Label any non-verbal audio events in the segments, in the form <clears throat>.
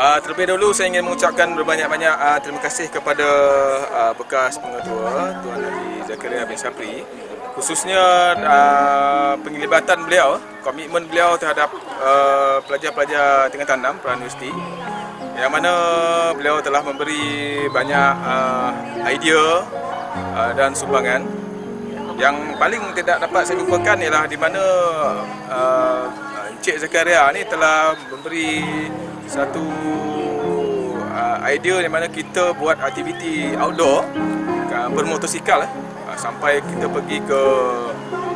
Uh, terlebih dahulu saya ingin mengucapkan berbanyak-banyak uh, terima kasih kepada uh, bekas pengetua Tuan Haji Zakaria bin Sapri khususnya uh, penglibatan beliau, komitmen beliau terhadap uh, pelajar-pelajar tingkatan enam Peran Universiti yang mana beliau telah memberi banyak uh, idea uh, dan sumbangan. Yang paling tidak dapat saya lupakan ialah di mana uh, Encik Zakaria ni telah memberi satu uh, idea di mana kita buat aktiviti outdoor uh, bermotosikal uh, sampai kita pergi ke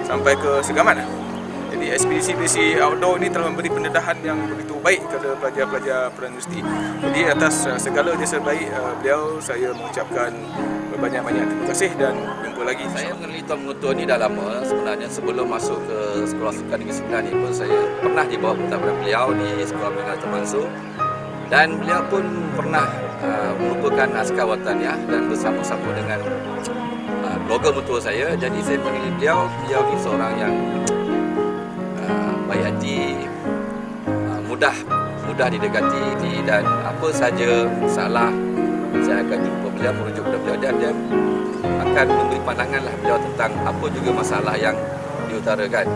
sampai ke Segamat. Uh. Jadi ekspedisi-ekspedisi outdoor ini telah memberi pendedahan yang begitu baik kepada pelajar-pelajar Peran Universiti. Jadi atas segala jasa baik beliau, saya mengucapkan banyak-banyak. Terima kasih dan jumpa lagi. Saya mengenali Tuan Mengetua ni dah lama. Sebenarnya sebelum masuk ke Sekolah Sukan Negeri Sembilan ni pun saya pernah dibawa pertama beliau di Sekolah Menengah Termasuk dan beliau pun pernah uh, merupakan askar wataniah dan bersama-sama dengan uh, blogger mentua saya. Jadi saya mengenali beliau. Beliau ni seorang yang baik hati uh, mudah mudah didekati dan apa saja masalah saya akan jumpa beliau merujuk kepada beliau. Dan dia akan memberi pandangan lah beliau tentang apa juga masalah yang diutarakan.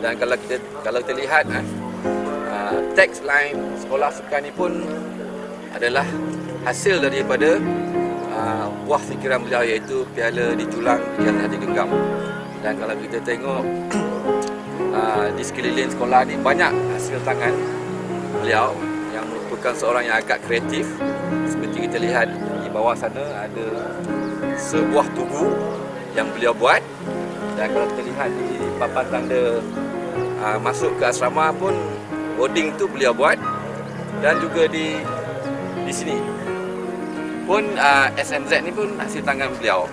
Dan kalau kita kalau kita lihat uh, uh, text line sekolah sukan ini pun adalah hasil daripada uh, buah fikiran beliau iaitu piala dijulang di hati genggam. Dan kalau kita tengok <clears throat> Ah, di sekeliling sekolah ni banyak hasil tangan beliau yang merupakan seorang yang agak kreatif. Seperti kita lihat di bawah sana ada sebuah tugu yang beliau buat dan kalau kita lihat di papan tanda uh, masuk ke asrama pun boarding tu beliau buat dan juga di di sini pun uh, SMZ ni pun hasil tangan beliau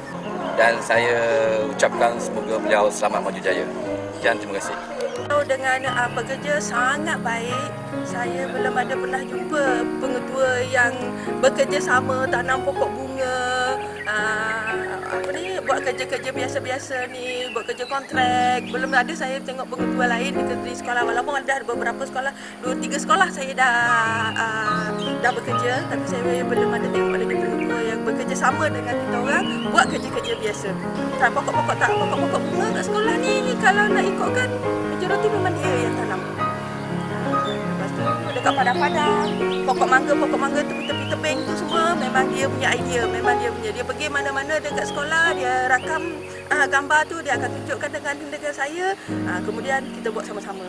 dan saya ucapkan semoga beliau selamat maju jaya. Sekian, terima kasih. Dengan uh, pekerja sangat baik, saya belum ada pernah jumpa pengetua yang bekerja sama tanam pokok bunga, uh, apa ni, buat kerja-kerja biasa-biasa ni, buat kerja kontrak. Belum ada saya tengok pengetua lain di, di sekolah. Walaupun ada beberapa sekolah, dua tiga sekolah saya dah uh, dah bekerja, tapi saya belum ada tengok ada pengetua yang bekerja sama dengan kita orang buat kerja-kerja biasa. Tak pokok-pokok tak pokok-pokok bunga kat sekolah ni, ni kalau nak ikutkan majoriti memang dia yang tanam. Lepas tu dekat padang-padang, pokok mangga, pokok mangga tu tepi tebing tu semua memang dia punya idea, memang dia punya. Dia pergi mana-mana dekat sekolah, dia rakam uh, gambar tu dia akan tunjukkan dengan dengan saya, uh, kemudian kita buat sama-sama.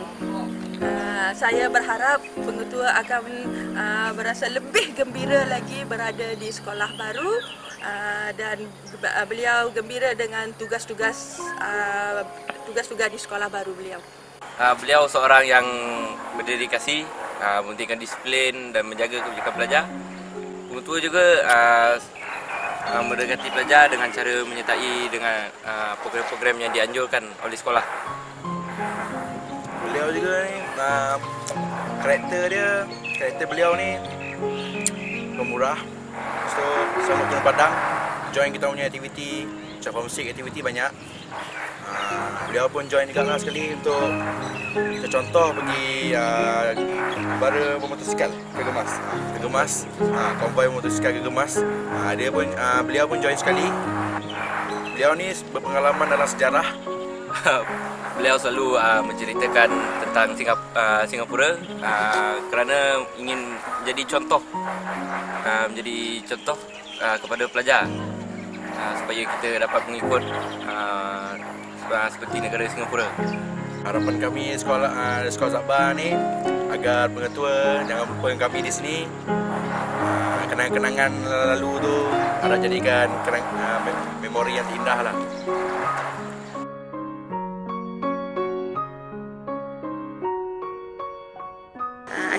Uh, saya berharap pengetua akan uh, berasa lebih gembira lagi berada di sekolah baru uh, dan uh, beliau gembira dengan tugas-tugas uh, tugas-tugas di sekolah baru beliau. Uh, beliau seorang yang berdedikasi, uh, mementingkan disiplin dan menjaga kebijakan pelajar. Pengetua juga uh, uh, mendekati pelajar dengan cara menyertai dengan uh, program-program yang dianjurkan oleh sekolah beliau juga ni uh, karakter dia karakter beliau ni pemurah. So sama turun padang join kita punya aktiviti macam musik aktiviti banyak. Uh, beliau pun join juga lah sekali untuk contoh pergi uh, bara bermotosikal ke Gemas. Ke Gemas. Uh, konvoi bermotosikal ke Gemas. Uh, dia pun uh, beliau pun join sekali. Beliau ni berpengalaman dalam sejarah. <laughs> Beliau selalu uh, menceritakan tentang Singap, uh, Singapura uh, kerana ingin jadi contoh uh, menjadi contoh uh, kepada pelajar uh, supaya kita dapat mengikut uh, seperti negara Singapura. Harapan kami sekolah uh, sekolah Sabah ni agar pengetua jangan lupakan kami di sini. Uh, kenangan-kenangan lalu tu harap jadikan kenang, uh, memori yang indah lah.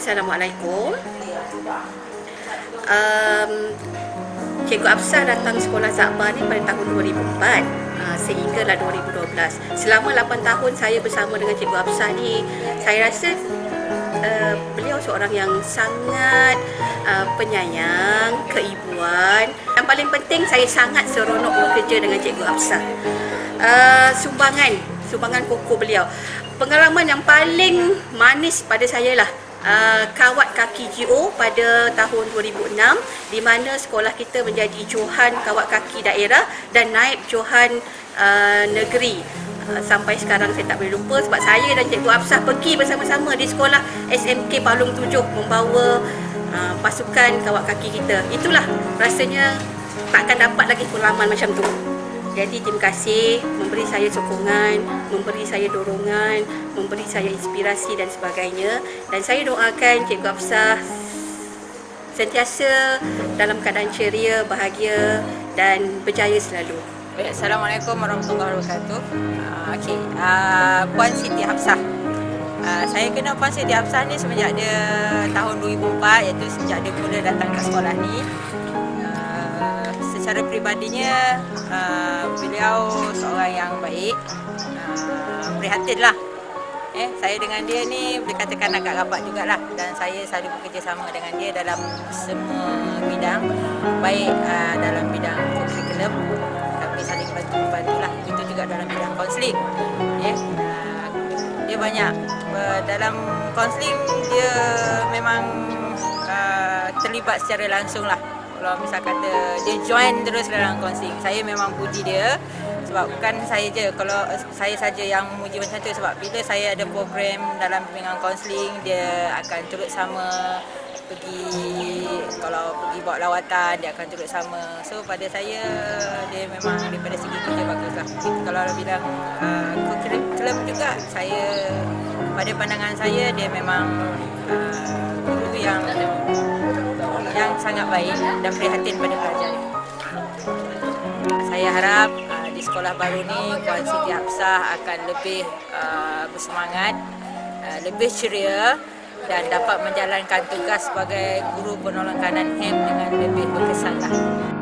Assalamualaikum. Um, Cikgu Absah datang sekolah Zakbar ni pada tahun 2004 uh, sehinggalah 2012. Selama 8 tahun saya bersama dengan Cikgu Absah ni, saya rasa uh, beliau seorang yang sangat uh, penyayang, keibuan. Yang paling penting saya sangat seronok bekerja dengan Cikgu Absah. Uh, sumbangan, sumbangan kuku beliau. Pengalaman yang paling manis pada saya lah uh, kawat kaki GO pada tahun 2006 di mana sekolah kita menjadi Johan kawat kaki daerah dan naib Johan uh, negeri. Uh, sampai sekarang saya tak boleh lupa sebab saya dan Cikgu Afsah pergi bersama-sama di sekolah SMK Palung 7 membawa uh, pasukan kawat kaki kita. Itulah rasanya takkan dapat lagi pengalaman macam tu jadi terima kasih memberi saya sokongan, memberi saya dorongan, memberi saya inspirasi dan sebagainya. Dan saya doakan Cikgu Afsah sentiasa dalam keadaan ceria, bahagia dan berjaya selalu. Baik, Assalamualaikum warahmatullahi wabarakatuh. Uh, Okey, uh, Puan Siti Hafsah. Uh, saya kenal Puan Siti Hafsah ni semenjak dia tahun 2004 iaitu sejak dia mula datang ke sekolah ni. Secara peribadinya uh, beliau seorang yang baik. Uh, prihatinlah. Eh, saya dengan dia ni boleh katakan agak rapat jugalah. Dan saya selalu bekerjasama dengan dia dalam semua bidang. Baik uh, dalam bidang curriculum kami saling bantu-bantu lah itu juga dalam bidang kaunseling. Ya uh, dia banyak. Uh, dalam kaunseling dia memang uh, terlibat secara langsung lah kalau misal kata dia join terus dalam kaunseling saya memang puji dia. Sebab bukan saya je kalau saya saja yang memuji macam tu sebab bila saya ada program dalam bimbingan kaunseling dia akan turut sama pergi kalau pergi bawa lawatan dia akan turut sama. So pada saya dia memang daripada segi kerja bagus lah. Kalau bilang uh, curriculum juga saya pada pandangan saya dia memang uh, yang yang sangat baik dan prihatin pada pelajar saya harap uh, di sekolah baru ni Puan Siti Hafsah akan lebih uh, bersemangat, uh, lebih ceria dan dapat menjalankan tugas sebagai guru penolong kanan HEM dengan lebih berkesan lah.